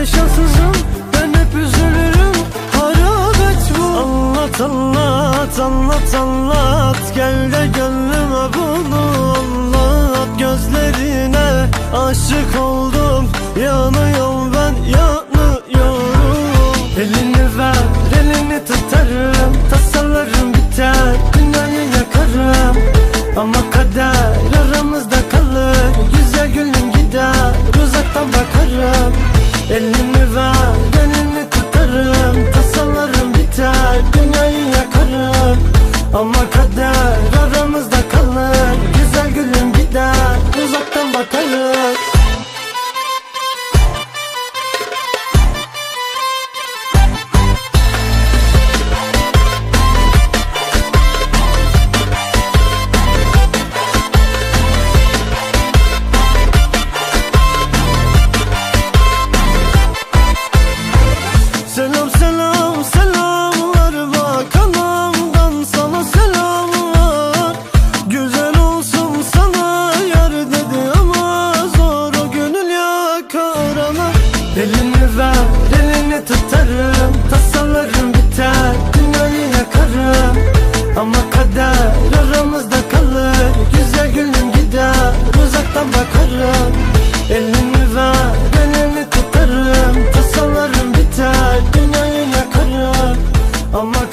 sevgide şanssızım Ben hep üzülürüm. Harabet bu. Anlat anlat anlat anlat. Gel de gönlüme bunu anlat. Gözlerine aşık oldum. Yanıyorum ben yanıyorum. Elini ver elini tutarım. Tasalarım biter dünyayı yakarım. Ama kader aramızda Elini ver elini Selam selam selamlar bak anamdan sana selamlar. Güzel olsun sana yar dedi ama zor o gönül yakar ana Elini ver elini tutarım tasalarım biter dünyayı yakarım. Ama Ama